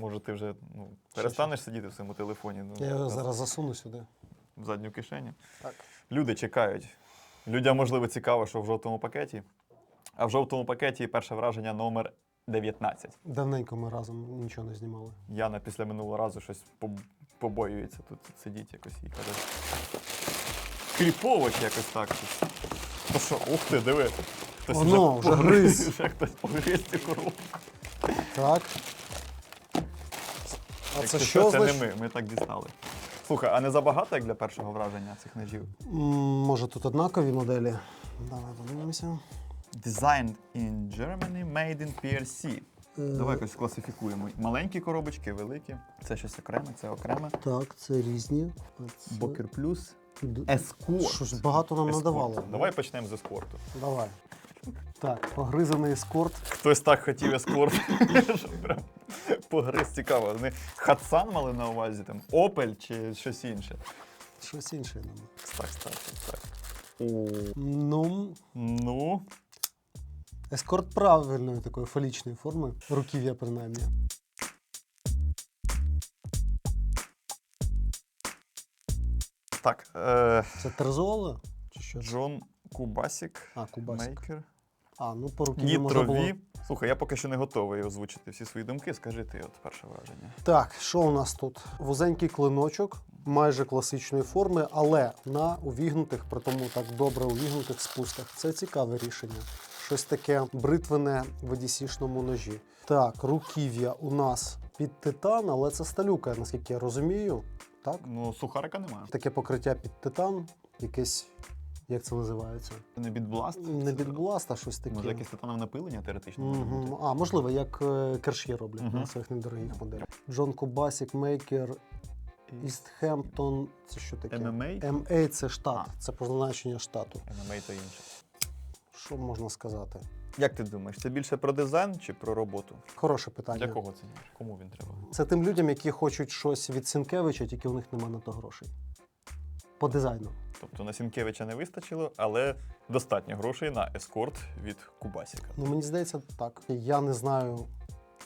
Може, ти вже ну, перестанеш сидіти в своєму телефоні ну, Я його зараз засуну сюди. в задню кишеню. Так. Люди чекають. Людям, можливо, цікаво, що в жовтому пакеті. А в жовтому пакеті перше враження номер 19. Давненько ми разом нічого не знімали. Яна після минулого разу щось побоюється тут сидіть якось і каже. Кріпово якось так. То що, ух ти, диви. Хтось Воно, вже гриз. Вже хтось погриз цю коробку. Так. А Якщо це що, це значить? не ми, ми так дістали. Слухай, а не забагато як для першого враження цих ножів? М, Може тут однакові моделі? Давай подивимося. Designed in Germany, made in PRC. Е, Давай якось класифікуємо. Маленькі коробочки, великі. Це щось окреме, це окреме. Так, це різні. А це- Бокер плюс. Д- Ескорт. Щось багато нам Ескорт. надавали. Давай почнемо з ескорту. Давай. Так, погризаний ескорт. Хтось так хотів ескорт. що прям Погриз цікаво. Вони Хатсан мали на увазі, там, Опель чи щось інше. Щось інше. я думаю. Так, так, так. О, Ну, ну, ескорт правильної такої фалічної форми. Руків'я принаймні. так. Е, Це терзола? Чи що? Джон Кубасік. А, Кубасік. Мейкер. А, ну по руків'ю можна було. Слухай, я поки що не готовий озвучити всі свої думки. Скажи ти, от перше враження. Так, що у нас тут? Вузенький клиночок, майже класичної форми, але на увігнутих, при тому так добре увігнутих спусках. Це цікаве рішення. Щось таке бритвене в EDC-шному ножі. Так, руків'я у нас під титан, але це сталюка, наскільки я розумію. Так? Ну, сухарика немає. Таке покриття під титан, якесь, як це називається? Не підбласт? Не підбласт, а щось таке. Може, якесь титанове напилення теоретично може бути. А, можливо, як е, керші роблять на своїх недорогих моделях. Джон Кубасік, Мейкер, Істхемптон. Це що таке? MMA? MA це штат, А. це позначення штату. MMA та інше. Що можна сказати? Як ти думаєш, це більше про дизайн чи про роботу? Хороше питання. Для кого це? Кому він треба? Це тим людям, які хочуть щось від Сінкевича, тільки у них немає на то грошей. По дизайну. Тобто на Сінкевича не вистачило, але достатньо грошей на ескорт від Кубасіка. Ну, мені здається, так. Я не знаю,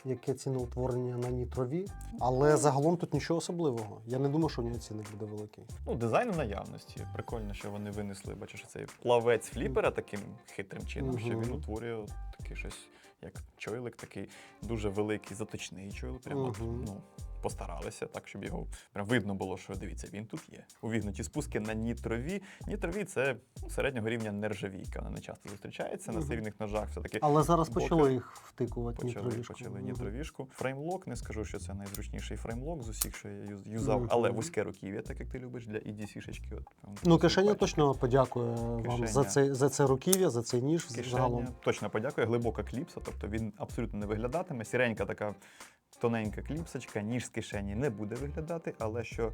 яке ціноутворення на нітрові, але загалом тут нічого особливого. Я не думаю, що у нього ціник буде великий. Ну, дизайн в наявності. Прикольно, що вони винесли. Бачиш, цей плавець фліпера таким хитрим чином, що він утворює таке щось, як чойлик, такий дуже великий, заточний чойлик. Прямо ну, постаралися так, щоб його прям видно було, що дивіться, він тут є. Увігнуті спуски на нітрові. Нітрові це ну, середнього рівня нержавійка. Вона не часто зустрічається на Мгм. ножах. Все таки Але зараз Бокер. почали їх втикувати Почали, нітровішку. почали Мгм. нітровішку. Фреймлок, не скажу, що це найзручніший фреймлок з усіх, що я юз- юзав, Мгм. але вузьке руків'я, так як ти любиш, для EDC-шечки. От, прям Ну, кишеня точно подякує вам за це, за це руків'я, за цей ніж Кишеня загалом. точно подякує. Глибока кліпса, тобто він абсолютно не виглядатиме. Сіренька така тоненька кліпсочка, ніж з кишені не буде виглядати, але що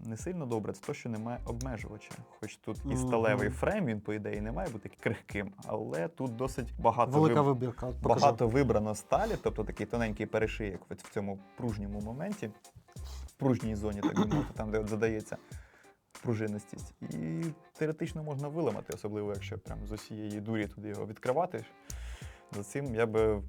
не сильно добре, це те, що немає обмежувача. Хоч тут і сталевий фрейм, він, по ідеї, не має бути крихким, але тут досить багато Велика виб- вибірка. покажу. Багато вибрано сталі, тобто такий тоненький перешиєк в цьому пружньому моменті, в пружній зоні, так би мовити, там, де от задається пружинностість. І теоретично можна виламати, особливо якщо прям з усієї дурі туди його відкривати. За цим я би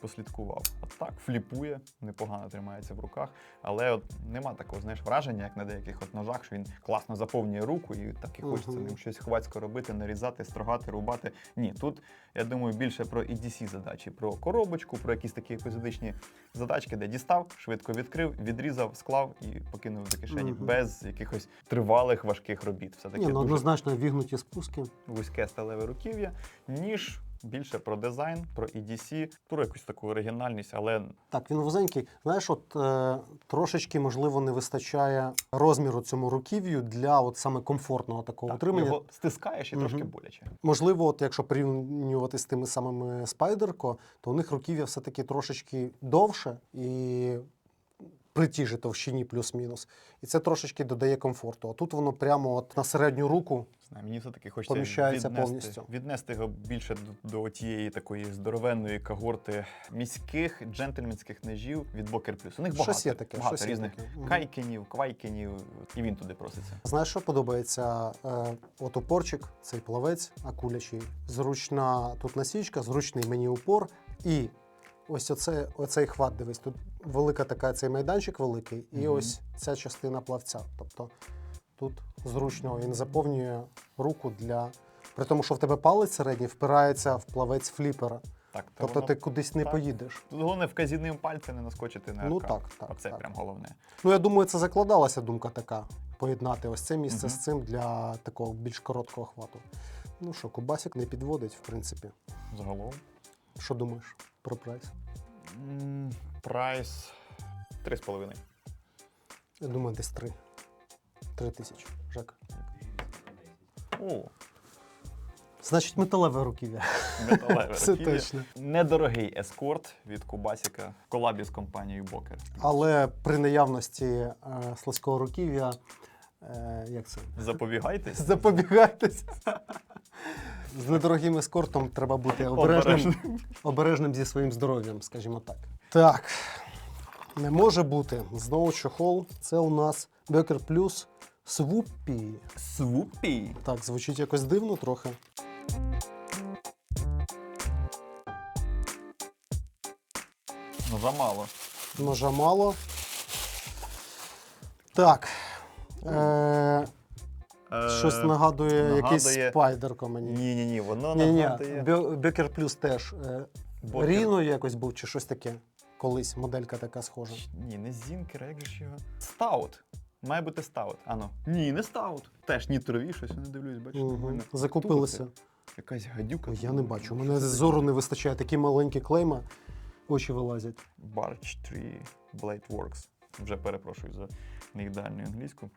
послідкував. А так, фліпує, непогано тримається в руках, але от нема такого знаєш, враження, як на деяких от ножах, що він класно заповнює руку і так і хочеться ним щось хвацько робити, нарізати, строгати, рубати. Ні, тут я думаю більше про EDC задачі, про коробочку, про якісь такі епізодичні задачки, де дістав, швидко відкрив, відрізав, склав і покинув до кишені Мгм. без якихось тривалих важких робіт. Все таки Ні, ну дуже однозначно вігнуті спуски. вузьке сталеве руків'я, ніж більше про дизайн, про EDC, про якусь таку оригінальність, але Так, він вузенький. Знаєш, от е, трошечки, можливо, не вистачає розміру цьому руків'ю для от саме комфортного такого так, утримання. його стискаєш і Мгм. трошки боляче. Можливо, от якщо порівнювати з тими самими Спайдерко, то у них руків'я все-таки трошечки довше і при тій же товщині плюс-мінус. І це трошечки додає комфорту. А тут воно прямо от на середню руку. Знаю, мені все-таки хочеться Поміщається віднести, повністю. віднести його більше до, до тієї такої здоровенної когорти міських джентльменських ножів від Бокер Плюс. У них багато, Щось є таке, багато щось є різних таке. Мгм. кайкенів, квайкенів, і він туди проситься. Знаєш, що подобається? Е, от упорчик, цей плавець акулячий, зручна тут насічка, зручний мені упор. І ось оце, оцей хват, дивись, тут велика така цей майданчик великий, і Мгм. ось ця частина плавця. Тобто тут зручно він заповнює руку для. При тому, що в тебе палець середній впирається в плавець фліпера. Так, то Тобто воно- ти кудись не так. поїдеш. Тут головне вказівним пальцем не наскочити на Ну, так, так, Оце так. прям головне. Ну, я думаю, це закладалася думка така: поєднати ось це місце Мгм. з цим для такого більш короткого хвату. Ну що, Кубасик не підводить, в принципі. Загалом. Що думаєш про прайс? Прайс 3,5. Я думаю, десь три. Три тисячі. Жек. О, Значить, металеве руків'я. металеве Це руків'я. точно. Недорогий ескорт від Кубасіка в колабі з компанією Бокер. Але при наявності е, слизького руків'я, е, як це? Запобігайтесь. Запобігайтесь. З недорогим ескортом треба бути обережним, обережним зі своїм здоров'ям, скажімо так. Так, не може бути. Знову чохол. Це у нас Бекер Плюс Свуппі. Свупі. Так, звучить якось дивно трохи. Ну, замало. Ножа мало. Так. Е, щось нагадує, якийсь спайдерко мені. Ні, ні, ні, воно Ні, ні, нагадує. Бекер Плюс теж. Е, Бокер. Ріно якось був чи щось таке. Колись моделька така схожа. Ні, не Зінкер, а як же ж його? Стаут. Має бути стаут. Ано. Ні, не стаут. Теж нітрові, щось я не дивлюсь, бачите. Угу. Закупилися. Якась гадюка. Я не бачу. У мене зору не вистачає. Такі маленькі клейма, очі вилазять. Barge 3 Blade Works. Вже перепрошую за неідеальну англійську.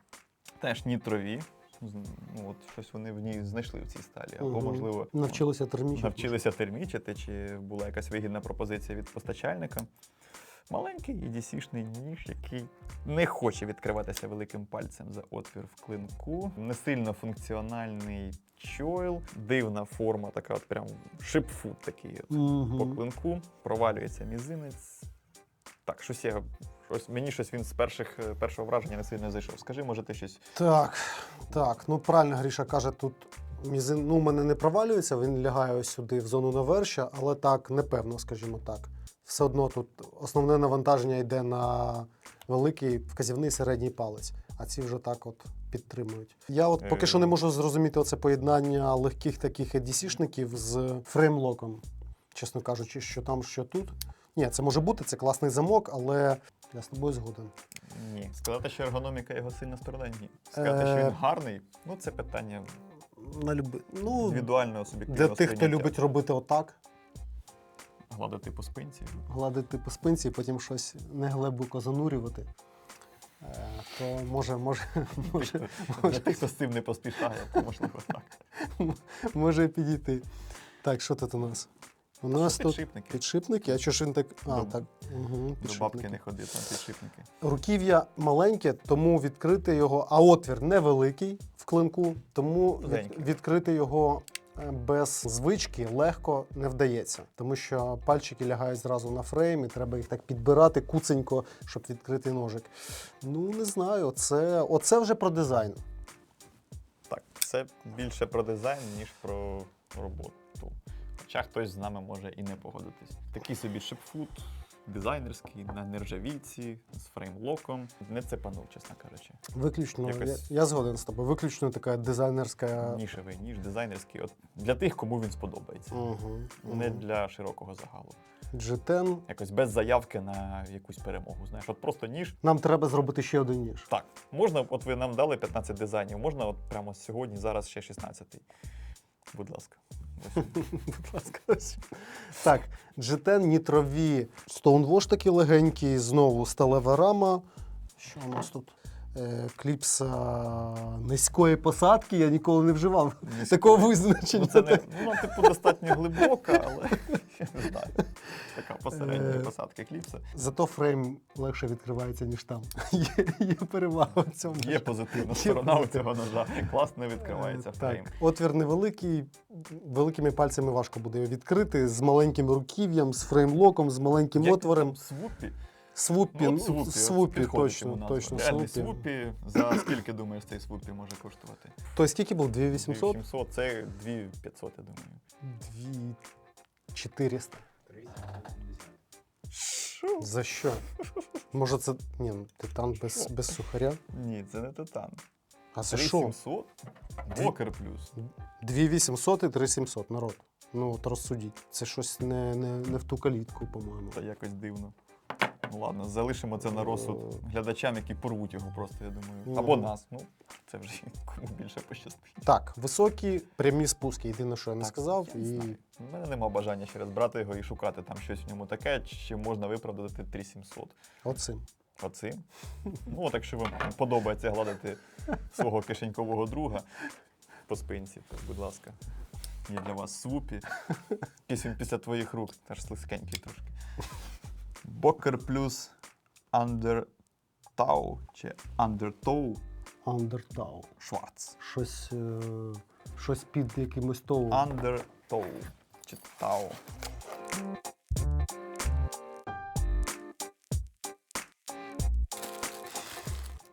Теж нітрові. Ну, от щось вони в ній знайшли в цій сталі. Або, Мгм. можливо, Навчилися термічно. навчилися термічити, чи була якась вигідна пропозиція від постачальника. Маленький EDC-шний ніж, який не хоче відкриватися великим пальцем за отвір в клинку. Не сильно функціональний чойл, дивна форма, така от прям шипфут такий от Мгм. по клинку. Провалюється мізинець. Так, щось я. Щось, мені щось він з перших, е, першого враження не сильно зайшов. Скажи, може, ти щось. Так, так. Ну правильно Гріша каже, тут мізин, ну, у мене не провалюється, він лягає ось сюди в зону навершя, але так, непевно, скажімо так. Все одно тут основне навантаження йде на великий вказівний середній палець, а ці вже так от підтримують. Я от поки Е. що не можу зрозуміти оце поєднання легких таких EDC-шників з фреймлоком, чесно кажучи, що там, що тут. Ні, це може бути, це класний замок, але я з тобою згоден. Ні. Сказати, що ергономіка його сильна сторона, ні. Сказати, що Е. він гарний, ну це питання На люби... ну, індивідуального суб'єктивного Для тих, хто любить робити отак, гладити по спинці. гладити по спинці і потім щось не глибоко занурювати, е, то може, може, може, Для тих, хто з цим не поспішає, то можливо так. може підійти. Так, що тут у нас? У нас тут Підшипники. підшипники, а що ж він так. А, До- так. Угу, До бабки не ходи, там підшипники. Руків'я маленьке, тому відкрити його, а отвір невеликий в клинку, тому від, відкрити його без звички легко не вдається, тому що пальчики лягають зразу на фрейм, і треба їх так підбирати куценько, щоб відкрити ножик. Ну не знаю, це оце вже про дизайн. Так, це більше про дизайн, ніж про роботу. Хоча хтось з нами може і не погодитись. Такий собі шипфут, дизайнерський, на нержавійці, з фреймлоком. Не це цепанув, чесно кажучи. Виключно, Якось- я, я згоден з тобою. Виключно така дизайнерська. Нішевий ніж, дизайнерський. От для тих, кому він сподобається. Угу, Не для широкого загалу. G10. Якось без заявки на якусь перемогу. Знаєш, от просто ніж. Нам треба зробити ще один ніж. Так, можна, от ви нам дали 15 дизайнів, можна от прямо сьогодні, зараз ще 16. Будь ласка. Будь ласка. Так, G10 нітрові Stonewash такі легенькі, знову сталева рама. Що у нас тут? Е, кліпса низької посадки, я ніколи не вживав Низької. такого визначення. Ну, це не, ну, типу, достатньо глибока, але я не знаю. Така посередня Е, посадка кліпса. Зато фрейм легше відкривається, ніж там. Є, є перевага в цьому. Є позитивна сторона у цього ножа. Класно відкривається Е, фрейм. Так, отвір невеликий, великими пальцями важко буде його відкрити, з маленьким руків'ям, з фреймлоком, з маленьким Як отвором. там Свупі. Свупі, Ну, от свупі, от свупі, підходить точно, йому назва. точно, Реальний свупі. свупі. За скільки, думаєш, цей свупі може коштувати? То скільки був? 2800? 700, це 2500, я думаю. 2400. Що? За що? Може, це. Ні, титан без, без сухаря. Ні, це не титан. А це що? 3700? Бокер плюс. 2800 і 3700, народ. Ну, от розсудіть. Це щось не, не, не в ту калітку, по-моєму. Та якось дивно. Ну ладно, залишимо це на розсуд глядачам, які порвуть його просто, я думаю. Або нас. Ну, це вже кому більше пощастить. Так, високі прямі спуски. Єдине, що я не Так, сказав. я не І знаю. У мене нема бажання ще раз брати його і шукати там щось в ньому таке, чи можна виправдати 3700. оцим. Оцим. Ну, от якщо вам подобається гладити свого кишенькового друга по спинці, то, будь ласка, є для вас свупі. Він після твоїх рук, теж слизькенький трошки. Бокер плюс Undertow чи Undertow Undertow. Шварц. Щось, е, щось під якимось тоу. Undertow чи Тау.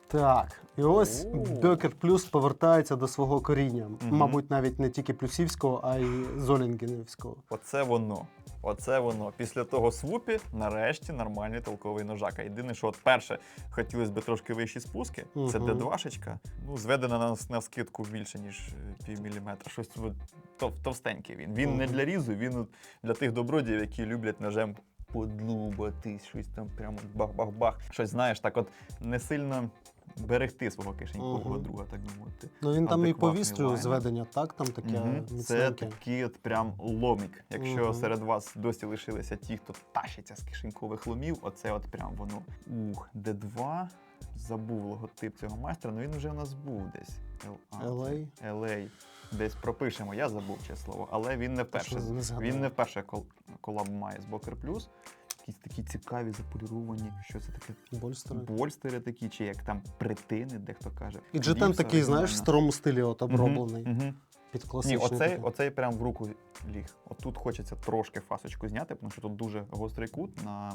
Так, і ось О. Бекер Плюс повертається до свого коріння. Мабуть, навіть не тільки плюсівського, а й золінгенівського. Оце воно. Оце воно. Після того свупі, нарешті, нормальний толковий ножака. Єдине, що от перше, хотілося б трошки вищі спуски. Це Мгм. Д2, ну, зведена на, на скидку більше, ніж е, пів міліметра. Щось тов, товстенький він. Він не для різу, він для тих добродіїв, які люблять ножем подлубати, щось там прямо бах-бах-бах. Щось знаєш, так от не сильно берегти свого кишенькового Мгм. друга, так би мовити. Ну він там і Адекватний лайнер. зведення, так? Там таке Мгм. Це міцненьке. такий от прям ломік. Якщо Мгм. серед вас досі лишилися ті, хто тащиться з кишенькових ломів, оце от прям воно. Ух, Д2. Забув логотип цього майстра, але він вже у нас був десь. LA. LA? Десь пропишемо, я забув це слово, але він не вперше. Не згадаю. Він не вперше кол- колаб має з Бокер Плюс. Якісь такі цікаві, заполіровані. Що це таке? Больстери. Больстери такі, чи як там притини, дехто каже. І джетен такий, знаєш, в старому стилі от оброблений. Мгм, мгм. Під Ні, оцей, оцей прям в руку ліг. Отут хочеться трошки фасочку зняти, тому що тут дуже гострий кут на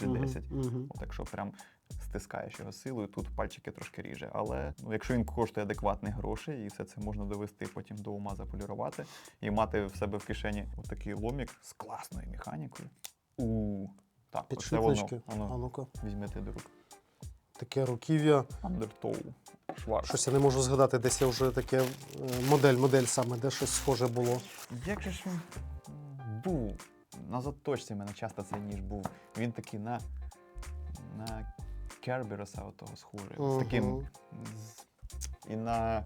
G10. Мгм, мгм. От якщо прям стискаєш його силою, тут пальчики трошки ріже. Але ну, якщо він коштує адекватних грошей, і все це можна довести потім до ума заполірувати і мати в себе в кишені отакий ломік з класною механікою. У так, оце воно. Підшипнички. А Воно. ну-ка. Візьмете до рук. Таке руків'я. Undertow. Шварц. Щось я не можу згадати, десь я вже таке е, модель, модель саме, де щось схоже було. Як же ж він був? На заточці в мене часто цей ніж був. Він такий на, на Кербероса отого схожий. З таким. Мгм. З, і на.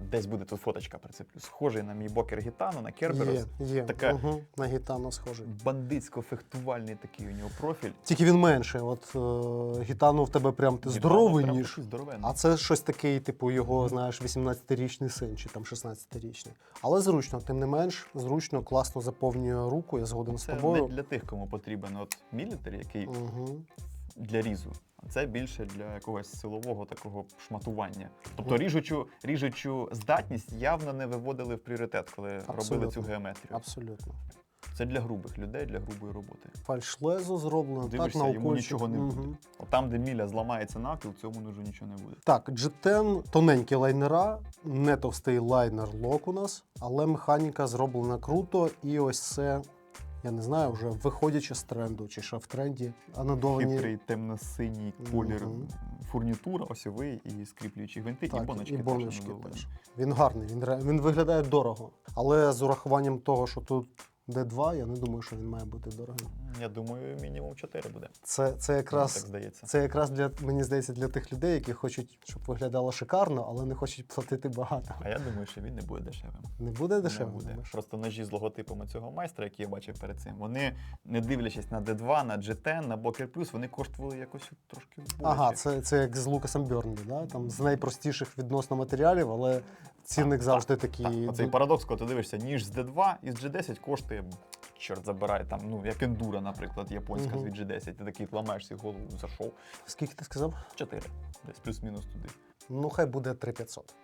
Десь буде тут фоточка прицеплю. Схожий на мій бокер гітану, на Керберос. Є, є. Така- Угу. На гітану схожий. Бандитсько-фехтувальний такий у нього профіль. Тільки він менший. От е, гітану в тебе прям ти здоровий прям ніж. А це щось такий, типу, його, знаєш, 18-річний син чи там 16-річний. Але зручно, тим не менш, зручно, класно заповнює руку, я згоден з Це не тобою. для тих, кому потрібен от мілітарі, який Угу. Для різу. А це більше для якогось силового такого шматування. Тобто ріжучу, ріжучу здатність явно не виводили в пріоритет, коли робили цю геометрію. Абсолютно. Це для грубих людей, для грубої роботи. Фальшлезо зроблено, Дивишся, так, йому нічого не буде. От там, де міля зламається навпіл, цьому ножу нічого не буде. Так, G10 тоненькі лайнера, не товстий лайнер лок у нас, але механіка зроблена круто, і ось це, я не знаю, вже виходячи з тренду, чи що в тренді, анодовані. Хитрий темно-синій колір Мгм. фурнітура, осьовий і скріплюючі гвинти, і Так, боночки. і теж боночки анодовані. теж. Він гарний, він, ре- він виглядає дорого. Але з урахуванням того, що тут D2, я не думаю, що він має бути дорогим. Я думаю, мінімум 4 буде. Це, це якраз так здається. Це якраз для мені здається для тих людей, які хочуть, щоб виглядало шикарно, але не хочуть платити багато. А я думаю, що він не буде дешевим. Не буде дешево? Не буде. думаєш? Просто ножі з логотипами цього майстра, які я бачив перед цим, вони, не дивлячись на D2, на G10, на Boker Plus, вони коштували якось трошки. Ага, це, це як з Лукасом Бьорнлі, да? там з найпростіших відносно матеріалів, але цінник завжди такий. Так, оцей парадокс, коли ти дивишся, ніж з D2 і з G10 коштує, чорт забирай, там, ну, як ендура, наприклад, японська Мгм. з від G10. Ти такий ламаєш свій голову, зайшов. Скільки ти сказав? 4. Десь плюс-мінус туди. Ну, хай буде 3500.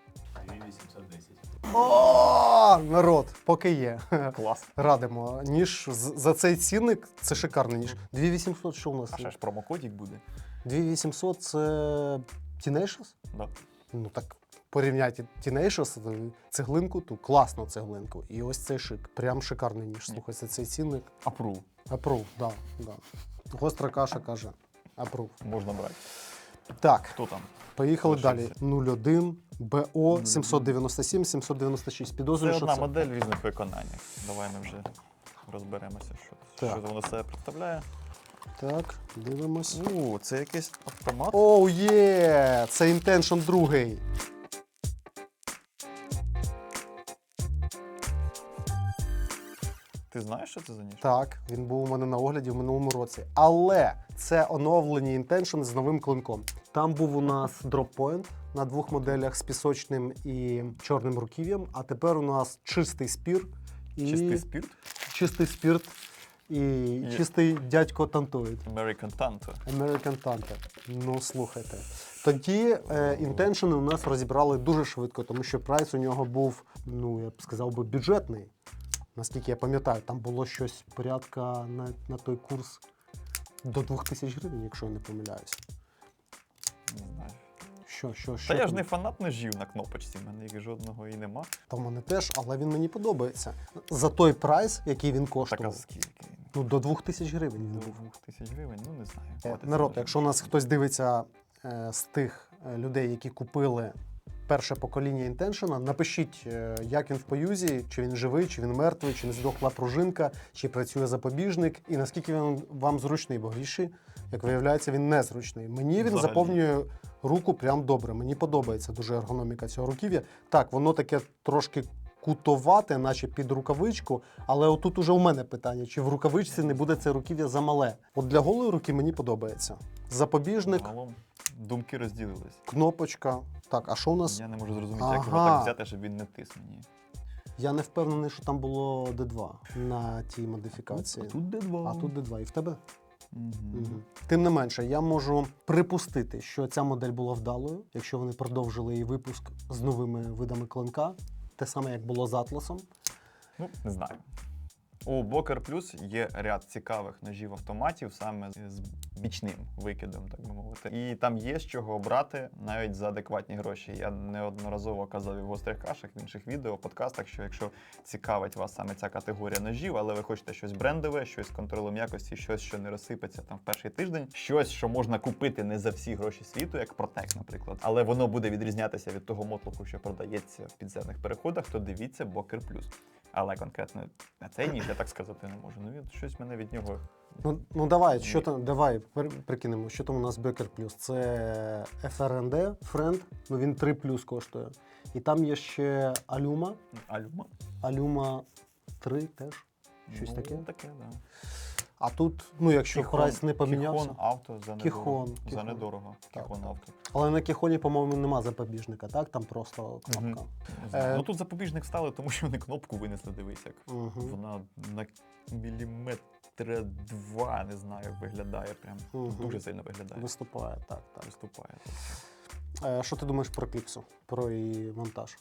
2810. О, народ, поки є. Клас. Радимо. Ніж за цей цінник це шикарний ніж. 2800, що у нас? А ще ж промокодік буде. 2800 це Tenacious? Да. Ну так Tenacious, е, цеглинку, ту класну цеглинку. І ось цей шик. Прям шикарний ніж. Слухай, це цей цінник. Апру. Approve, да, да. Гостра каша каже. Апрув. Можна брати. Так, Хто там? поїхали далі. 01 БО 797 796. Це Підозрюю, що одна це. модель в різних виконаннях. Давай ми вже розберемося, що, Так. що воно себе представляє. Так, дивимось. У, це якийсь автомат. Оу є! Це Intention другий. Ти знаєш, що це за ніж? Так, він був у мене на огляді в минулому році. Але це оновлені Intention з новим клинком. Там був у нас дроппойнт на двох моделях з пісочним і чорним руків'ям. А тепер у нас чистий спір і Чистий спірт? чистий спірт і чистий дядько тантують. American Tanto. American Tanto. Ну, слухайте. Тоді е, інтеншени у нас розібрали дуже швидко, тому що прайс у нього був, ну я б сказав би, бюджетний. Наскільки я пам'ятаю, там було щось порядка на, на той курс до 2000 гривень, якщо я не помиляюсь. Не знаю. Що, що, що? Та я ж не фанат ножів на кнопочці, в мене їх жодного і нема. Та в мене теж, але він мені подобається. За той прайс, який він Так а скільки? ну до 2000 гривень він До 2000 гривень? Ну не знаю. Е, Народ, якщо нас хтось дивиться е, з тих е, людей, які купили перше покоління інтеншена, напишіть, е, як він в поюзі, чи він живий, чи він мертвий, чи не здохла пружинка, чи працює запобіжник, і наскільки він вам зручний, бо гріші, як виявляється, він незручний. Мені він Взагалі. заповнює руку прям добре. Мені подобається дуже ергономіка цього руків'я. Так, воно таке трошки. Кутовате, наче під рукавичку, але отут уже у мене питання: чи в рукавичці не буде це руків'я замале? От для голої руки мені подобається. Запобіжник, Загалом думки розділились. кнопочка. Так, а що у нас? Я не можу зрозуміти, як його Ага. так взяти, щоб він не тис мені. Я не впевнений, що там було D2 на тій модифікації. тут D2. А тут D2. І в тебе? Мгм. Тим не менше, я можу припустити, що ця модель була вдалою, якщо вони продовжили її випуск з новими видами клинка. Те саме, як було з Атласом. Ну, не знаю. У Бокер Плюс є ряд цікавих ножів автоматів саме з бічним викидом, так би мовити. І там є з чого обрати навіть за адекватні гроші. Я неодноразово казав і в гострих кашах, в інших відео, подкастах, що якщо цікавить вас саме ця категорія ножів, але ви хочете щось брендове, щось з контролем якості, щось, що не розсипеться там в перший тиждень, щось, що можна купити не за всі гроші світу, як Протек, наприклад, але воно буде відрізнятися від того мотлуху, що продається в підземних переходах, то дивіться Бокер Плюс. Але конкретно на цей ніж я так сказати не можу. Ну він щось мене від нього. Ну, ну давай, що там, давай прикинемо, що там у нас Бекер плюс. Це FRND, френд, ну він 3 плюс коштує. І там є ще Алюма. Алюма. Алюма 3 теж. Щось ну, таке? Таке, да. А тут, ну якщо прайс не помінявся. Кіхон авто за недорого. Кіхон, За недорого. Так, Кіхон авто. Але на Кіхоні, по-моєму, нема запобіжника, так? Там просто кнопка. Знаю. Е, Ну тут запобіжник стали, тому що вони кнопку винесли, дивись, як Угу. вона на міліметра два, не знаю, виглядає прям. Мгм. Дуже сильно виглядає. Виступає, так, так. Виступає. Е, що ти думаєш про кліпсу, про її монтаж?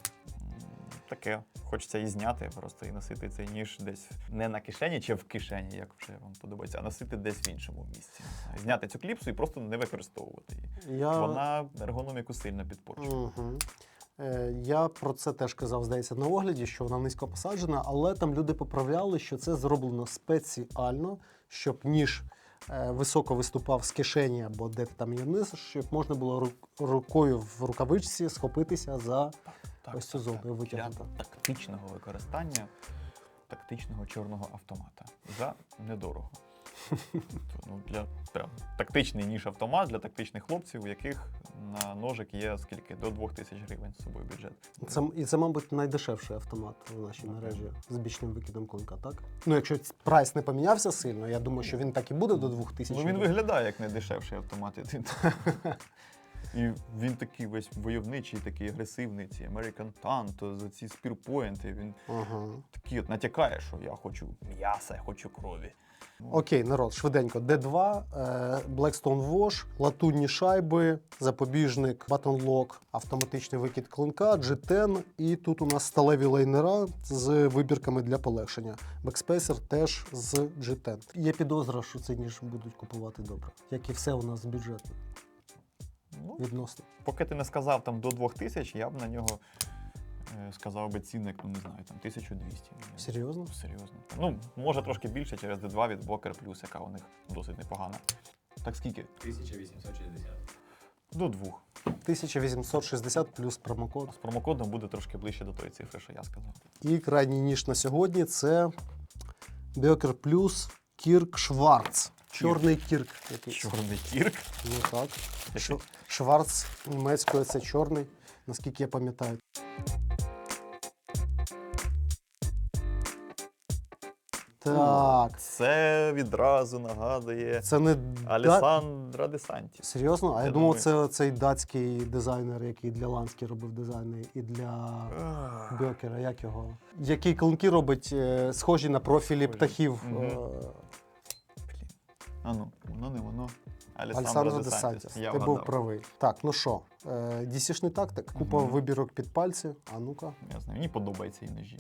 Таке. Хочеться і зняти, просто і носити цей ніж десь не на кишені чи в кишені, як вже вам подобається, а носити десь в іншому місці. Зняти цю кліпсу і просто не використовувати її. Я... Вона ергономіку сильно підпорчує. Угу. Е, я про це теж казав, здається, на огляді, що вона низько посаджена, але там люди поправляли, що це зроблено спеціально, щоб ніж е, високо виступав з кишені або де там є вниз, щоб можна було ру- рукою в рукавичці схопитися за Так, ось цю зону Для витягнути. тактичного використання тактичного чорного автомата за недорого. Тобто, ну, для прям тактичний ніж автомат для тактичних хлопців, у яких на ножик є скільки до 2000 гривень з собою бюджет. Це, і це, мабуть, найдешевший автомат в нашій Напевно. мережі з бічним викидом клинка, так? Ну, якщо прайс не помінявся сильно, я думаю, що він так і буде до 2000 Ну він виглядає як найдешевший автомат. І він такий весь войовничий, такий агресивний, ці American Tanto, за ці спірпоінти. Він Ага. такий от натякає, що я хочу м'яса, я хочу крові. Ну, Окей, народ, швиденько. D2, е, Blackstone Wash, латунні шайби, запобіжник, Button Lock, автоматичний викид клинка, G10, і тут у нас сталеві лайнера з вибірками для полегшення. Бекспейсер теж з G10. Є підозра, що цей ніж будуть купувати добре, як і все у нас бюджетне ну, відносно. Поки ти не сказав там до 2000, я б на нього е, сказав би цінник, ну не знаю, там 1200. Серйозно? Серйозно. Ну, може трошки більше через D2 від Boker Plus, яка у них досить непогана. Так скільки? 1860. До двох. 1860 плюс промокод. З промокодом буде трошки ближче до тої цифри, що я сказав. І крайній ніж на сьогодні це Бьокер плюс Кірк Шварц. Чорний кірк якийсь. Чорний кірк. Ну так. Шварц німецькою це чорний, наскільки я пам'ятаю. Так. Це відразу нагадує Це не да... Алесандра Де Санті. Серйозно? А я, Я думав, думаю. це цей датський дизайнер, який для Ланські робив дизайни, і для Бьокера. Як його? Який клинки робить, е, схожі на профілі птахів. Мгм. е. А ну, воно не воно. Алесандро Де Де Сантіс. Сантіс. Ти був правий. Так, ну що, е, DC-шний тактик, купа Мгм. вибірок під пальці. А ну-ка. Я знаю, мені подобаються і ножі.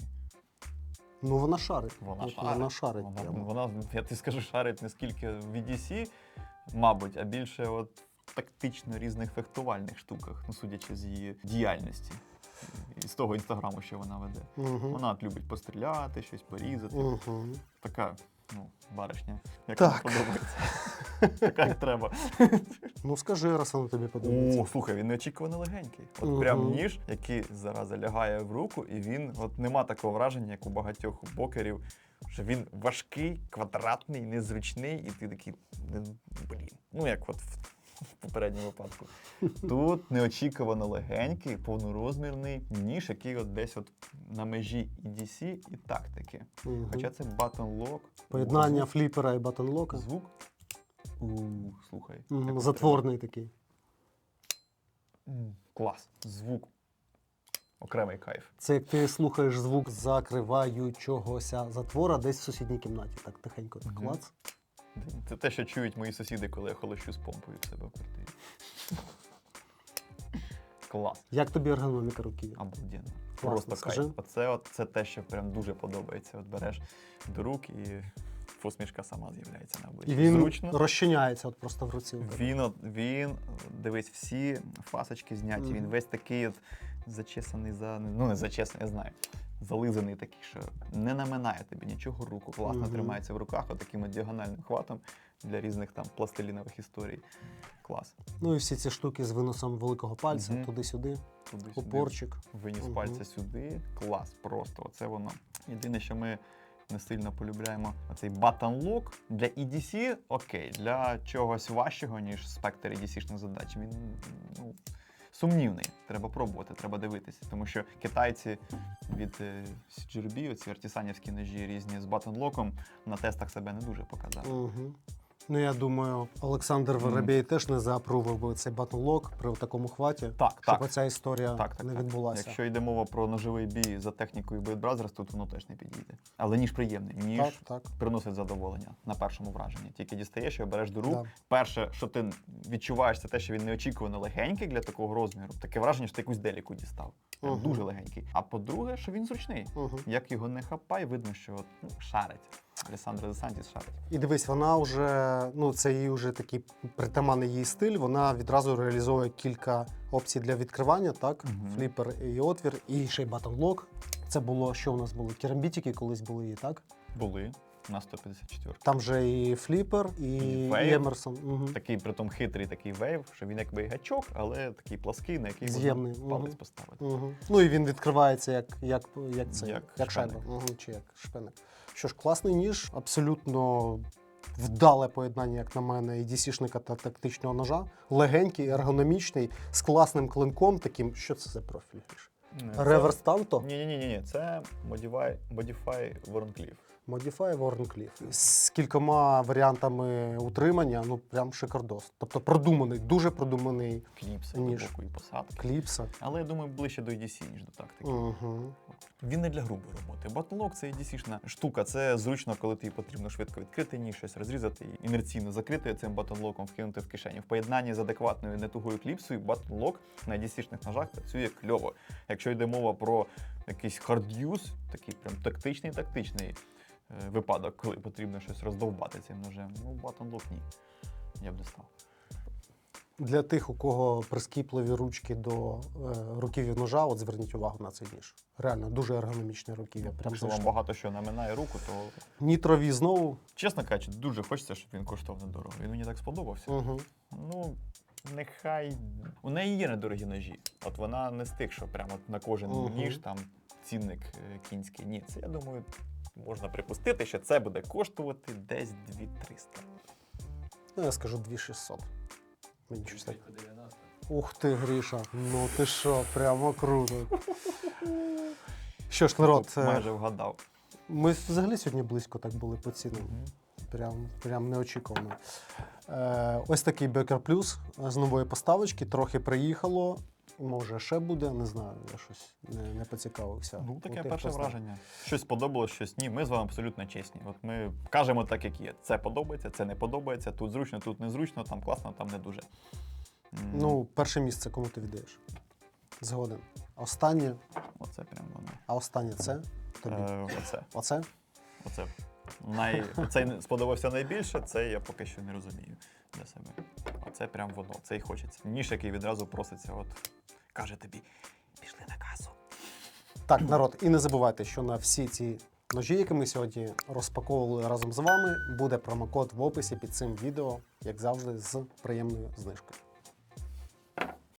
Ну вона шарить. Вона От шарить. Вона шарить. Вона, прямо. вона, я тобі скажу, шарить не скільки в EDC, мабуть, а більше от тактично різних фехтувальних штуках, ну, судячи з її діяльності. З того інстаграму, що вона веде. Мгм. Вона от любить постріляти, щось порізати. Мгм. Така, ну, баришня, як Так. подобається. така, як треба. Ну скажи, раз воно тобі подобається. О, слухай, він неочікувано легенький. От угу. прям ніж, який зараз лягає в руку, і він от нема такого враження, як у багатьох бокерів, що він важкий, квадратний, незручний, і ти такий, «Ну, блін. Ну як от в, попередньому випадку. Тут неочікувано легенький, повнорозмірний ніж, який от десь от на межі EDC і тактики. Мгм. Хоча це lock. Поєднання фліпера і батонлока. звук. У, слухай. От Затворний такий. Клас. Звук. Окремий кайф. Це як ти слухаєш звук закриваючогося затвора десь в сусідній кімнаті. Так тихенько так клац. Це те, що чують мої сусіди, коли я холощу з помпою в себе в квартирі. Клас. Як тобі ергономіка руки? Обалденно. Просто скажи. кайф. Оце от, це те, що прям дуже подобається. От береш до рук і посмішка сама з'являється на обличчі. І він Зручно. розчиняється от просто в руці. Він, от, він, дивись, всі фасочки зняті, він весь такий от зачесаний за. Ну, не зачесаний, я знаю. Зализаний такий, що не наминає тобі нічого руку, класно Мгм. тримається в руках, от таким от діагональним хватом для різних там пластилінових історій. Клас. Ну і всі ці штуки з виносом великого пальця, Мгм. туди-сюди, Туди-сюди. опорчик. Виніс Мгм. пальця сюди. Клас, просто. Оце воно. Єдине, що ми не сильно полюбляємо button lock. Для EDC окей, для чогось важчого, ніж спектр EDC-шних задач. Він ну, сумнівний. Треба пробувати, треба дивитися. Тому що китайці від е, CGRB, оці артісанівські ножі різні з батонлоком, на тестах себе не дуже показали. Угу. Ну я думаю, Олександр Воробей теж не заапрував би цей батлок при такому хваті, Так, щоб так. оця історія Так, так, не так. відбулася. Якщо йде мова про ножовий бій за технікою Blade Brothers, тут воно теж не підійде. Але ніж приємний, ніж Так, так. приносить задоволення на першому враженні. Тільки дістаєш його, береш до рук. Да. Перше, що ти відчуваєш, це те, що він неочікувано легенький для такого розміру. Таке враження, що ти якусь деліку дістав. Прям Мгм. Дуже легенький. А по-друге, що він зручний. Угу. Як його не хапай, видно, що от, ну, шарить. Александр Десантіс шарить. І дивись, вона вже ну це її вже такий притаманний її стиль. Вона відразу реалізує кілька опцій для відкривання. Так, угу. фліпер і отвір, і ще й батонблок. Це було що у нас були? Керамбітики колись були її, так? Були на 154. Там же і фліпер, і, І і. Емерсон. Угу. Такий, притом хитрий такий вейв, що він якби і гачок, але такий плаский, на який З'ємний, можна мгм. палець поставити. Угу. Ну і він відкривається як, як, як це, Як як, шайба. Угу, чи як шпеник. Що ж, класний ніж, абсолютно вдале поєднання, як на мене, і DC-шника та тактичного ножа. Легенький, ергономічний, з класним клинком, таким. Що це за профіль? Реверс Танто? Ні, ні, ні, ні, це Modify, Modify. Modify Warncliffe. З кількома варіантами утримання, ну прям шикардос. Тобто продуманий, дуже продуманий Кліпси, Ніж. глибокої посадки. кліпса. Але я думаю, ближче до EDC, ніж до тактики. Угу. Він не для грубої роботи. Батлок це EDC-шна штука. Це зручно, коли тобі потрібно швидко відкрити ніж, щось розрізати і інерційно закрити цим батонлоком, вкинути в кишеню. В поєднанні з адекватною нетугою кліпсою батонлок на EDC-шних ножах працює кльово. Якщо йде мова про якийсь хард'юз, такий прям тактичний тактичний випадок, коли потрібно щось роздовбати цим ножем, ну батонлок ні. Я б не став. Для тих, у кого прискіпливі ручки до е, руків'я ножа, от зверніть увагу на цей ніж. Реально дуже ергономічне руків'я. Прям Якщо вам багато що наминає руку, то Нітрові знову. чесно кажучи, дуже хочеться, щоб він коштував недорого. Він мені так сподобався. Угу. Ну, нехай. У неї є недорогі ножі. От вона не з тих, що прямо на кожен Мгм. ніж там цінник е, кінський. Ні, це я думаю, можна припустити, що це буде коштувати десь 2300. Ну, я скажу 2600. Мені щось так. Ух ти, Гріша. Ну ти що, прямо круто. Що ж, народ, Майже вгадав. ми взагалі сьогодні близько так були по цінам. Прям, прям неочікувано. Е, ось такий Бекер Плюс з нової поставочки, трохи приїхало. Може, ще буде, не знаю, я щось не, не поцікавився. Ну, таке От перше просто. враження. Щось сподобалось, щось ні. Ми з вами абсолютно чесні. От ми кажемо так, як є. Це подобається, це не подобається, тут зручно, тут незручно, там класно, там не дуже. Ну, перше місце кому ти віддаєш? Згоден. Останнє, оце прям воно. а останнє це тобі. Е, оце. Оце? Оце. Най... Цей сподобався найбільше, це я поки що не розумію для себе. Оце прям воно, це й хочеться. Ніж, який відразу проситься, от каже тобі, пішли на касу. Так, народ, і не забувайте, що на всі ці ножі, які ми сьогодні розпаковували разом з вами, буде промокод в описі під цим відео, як завжди, з приємною знижкою.